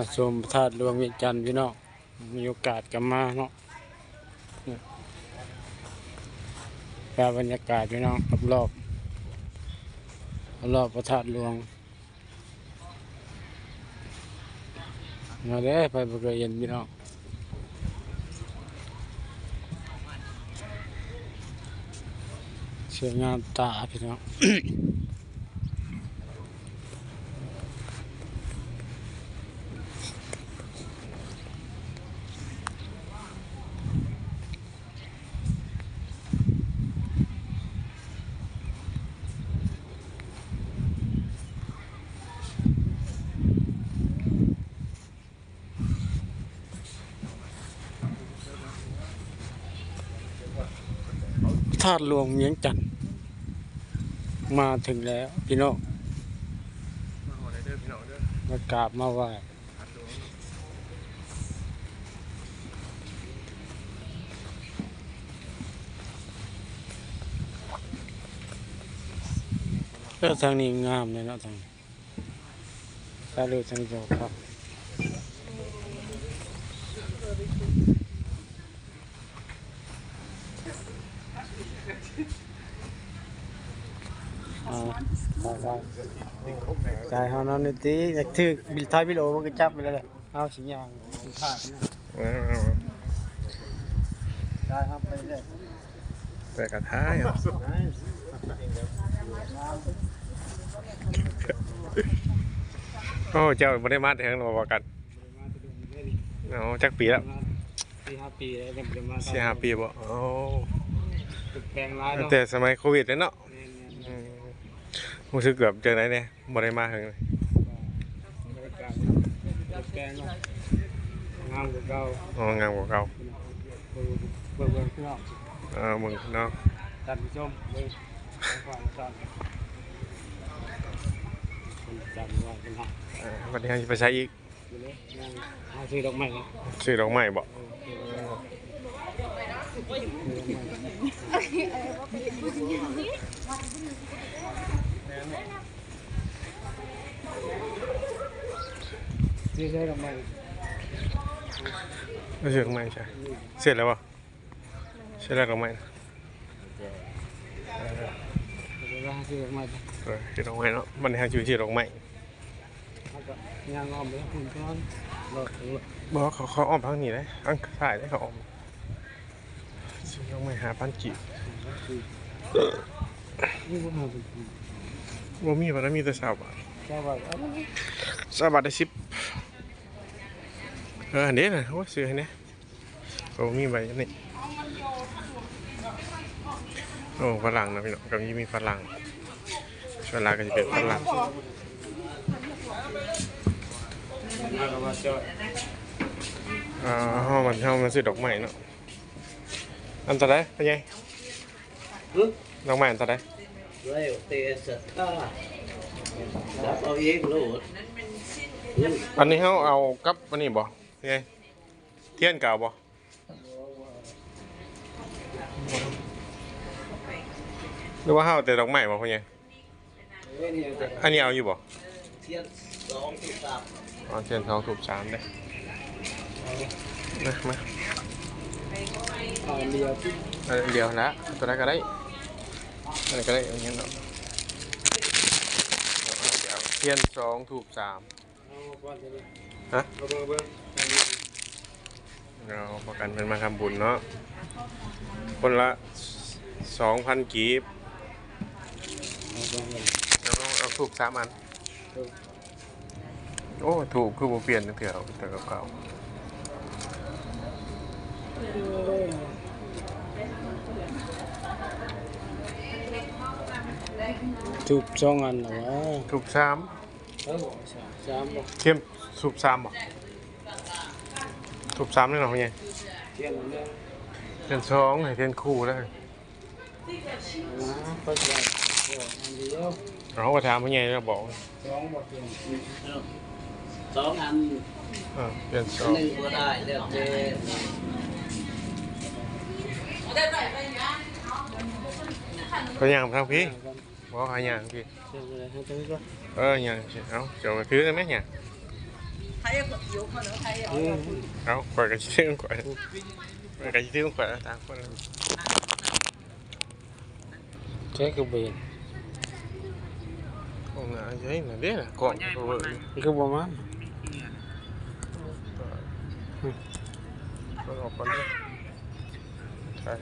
มาชมธาตุหลวงเวียงจันทร์พี่น้องมีโอกาสกลับมาเนาะเนี่ยแปลบรรยากาศพี่น้องรอบๆรอบพระธาตุหลวงมาเด้ไปบ่เคยเห็นพี่น้องสวยงามตาพี่น้อง ธาตุหลวงเวียงจันทร์มาถึงแล้ว พี่น้องมาหอได้เด้อพี่น้องเด้อมากราบมาไหว้พัดหลวงเออทางนี้งามเลยเนาะทางนี้ตาลูทางเดียวครับเอา ได้ได้จ่ายเฮานั่นนี่ติอยากถือบิลท้ายบิโลมันก็จับไปแล้วแหละเอาสิยางสิขาดนะว้าวได้ครับไปเลยแต่กระท้ายอะโอ้เจ้าไม่ได้มาแต่งหรอกกันเอาจักปีแล้วสี่ห้าปีแล้วยังบ่ได้มาสี่ห้าปีบ่โอ้แปลงร้ายเนาะแต่สมัยโควิดเลยเนาะอืม รู้สึกเกือบเจอไหนเนี่ยบ่ได้มาถึงเลยบรรยากงาะงามกว่าเก่าอ๋องามกว่าเก่าเบิ่งเบิ่งพี่น้องเออมึงเนาะท่านผู้ชมเบิ่งฟังฟังคนจำว่าเป็นหักวันนี้จะไปใช้อีกซื้อดอกไม้ซื้อดอกไม้บ่ ซื้อได้ดอกไม้ไม่ซื้อกไม้ใช่เสร็จแล้วบ่เสร็จแล้วดอกไม้นะเสือดอกไม้เออซื้อดอกไม้เนาะมันให้ชื่อชื่อดอกไม้แล้วก็ย่างอ้อมไปหุ่นก้อนบอกเขาเขาอ้อมทางนี้เลยทางซ้ายเลยเขาอ้อมซื้อดอกไม้หาพันกีบนี่บ่หาเป็นปีว่ามีบ่ได้มีแต่สาวบาทแค่ว่าเอาสาวบาทได้สิบเอออันนี้นะโอ้ซื้อให้เนี่ยโอ้มีใบอันนี้โอ้ฝรั่งนะพี่น้องกับนี้มีฝรั่งส่วนหลายก็จะเป็นฝรั่งแล้วก็มาจอดอ่าห้องมันห้องมันซื้อดอกไม้เนาะอันตรายเป็นไงดอกไม้อันตราย Leo tê sật ta Đáp ao yên lụt อันนี้เขาเอากับอันนี้บ่เป็นไงเทียนเก่าบ่หรือว่าเขาเอาแต่ดอกไม้บ่เป็นไงอันนี้เอาอยู่บ่ Thiên gió thì tạp อ๋อเทียนทองถูกสามได้มามาเอาเดียวที่อันเดียวละตัวนั้นก็ได้ อันนี้ก็ได้อย่างเงี้ยเนาะเทียนสองถูกสามฮะเราประกันเป็นมาทำบุญเนาะคนละสองพันกีบเอาก่อนเลยเราเอาถูกสามอัน โอ้ถูกคือบ่เปลี่ยนเถื่อแต่เก่า ถูกสองอันเหรอวะๆถูกสามเออสามสามบ่เข้มถูกสามบ่ถูกสามเลยเหรอพี่เที่ยงหนึงเทียนสองให้เทียนคู่แล้วนะก็จะโอ้อันเดียวเราก็ถามพี่ใหญ่แล้วบอกสองบ่เที่ยง Gió ăn เออเทียนสอง Nâng vừa đại Leo tê ก็ย่างทางพี่บอกให้ย่างพี่เที่ยงอะไรให้ตัวนี้ก็เออย่างสิเอาเจ้าก็ถือได้ไหมเนี่ย thấy em một yếu mà nó thấy ở เอาข่อยก็สิซื้อข่อยข่อยก็สิซื้อข่อยต่างค นแค่คือเบนคงน่ะเฮ้ยน่ะเด้น่ะกล่องก็เว้ยคือบ่มาก็ออกก่อนเด้อถ่า